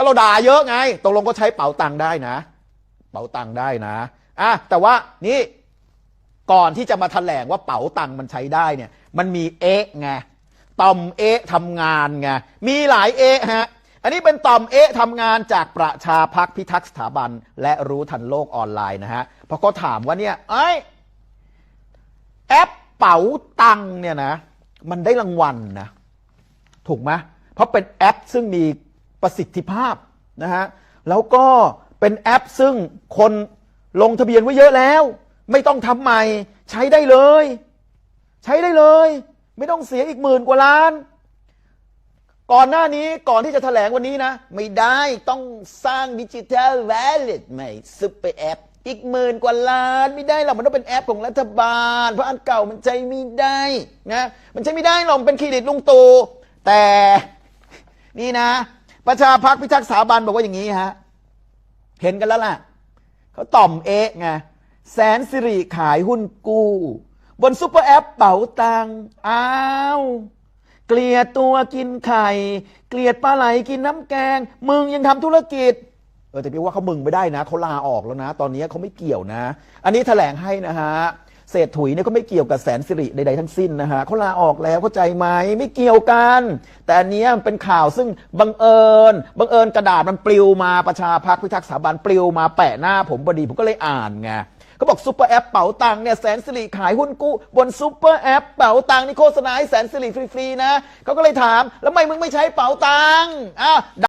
ก็เราด่าเยอะไงตกลงก็ใช้เป๋าตังค์ได้นะ เป๋าตังค์ได้นะอะแต่ว่านี่ก่อนที่จะมาแถลงว่าเป๋าตังค์มันใช้ได้เนี่ยมันมีเอ๊ะไงต่อมเอ๊ะทำงานไงมีหลายเอ๊ะฮะอันนี้เป็นต่อมเอ๊ะทำงานจากประชาพักพิทักษ์สถาบัน และรู้ทันโลกออนไลน์นะฮะเพราะก็ถามว่าเนี่ยไอแอปเป๋าตังเนี่ยนะมันได้รางวัลนะถูกไหมเพราะเป็นแอปซึ่งมี ประสิทธิภาพนะฮะแล้วก็เป็นแอปซึ่งคนลงทะเบียนไว้เยอะแล้ว ไม่ต้องทำใหม่ ใช้ได้เลย ใช้ได้เลย ไม่ต้องเสียอีกหมื่นกว่าล้าน ก่อนหน้านี้ก่อนที่จะแถลงวันนี้นะ ไม่ได้ต้องสร้างดิจิทัลแวลเล็ตใหม่ซุปเปอร์แอปอีกหมื่นกว่าล้านไม่ได้หรอกมันต้องเป็นแอปของรัฐบาล เพราะอันเก่ามันใช้ไม่ได้นะมันใช้ไม่ได้หรอกเป็นเครดิตลุงตู่แต่นี่นะ ประชาพักพิทักษ์สถาบันบอกว่าอย่างนี้ฮะ เห็นกันแล้วล่ะ เขาต่อมเอ๊ะไง แสนสิริขายหุ้นกู้ บนซุปเปอร์แอปเป๋าตัง อ้าว เกลียดตัวกินไข่ เกลียดปลาไหลกินน้ำแกง มึงยังทำธุรกิจ เออแต่พี่ว่าเขามึงไม่ได้นะ เขาลาออกแล้วนะ ตอนนี้เขาไม่เกี่ยวนะ อันนี้แถลงให้นะฮะ เศรษถุยเนี่ยก็ไม่เกี่ยวกับแสนสิริใดๆทั้งสิ้นนะฮะเขาลาออกแล้วเข้าใจไหมไม่เกี่ยวกัน แต่อันเนี้ยมันเป็นข่าวซึ่งบังเอิญบังเอิญกระดาษมันปลิวมาประชาพักพิทักษ์สถาบันปลิวมาแปะหน้าผมพอดีผมก็เลยอ่านไงเขาบอกซุปเปอร์แอปเป๋าตังเนี่ยแสนสิริขายหุ้นกู้บนซุปเปอร์แอปเป๋าตังนี่โฆษณาให้แสนสิริฟรีๆนะเขาก็เลยถาม แล้วทำไมมึงไม่ใช้เป๋าตังอ้าว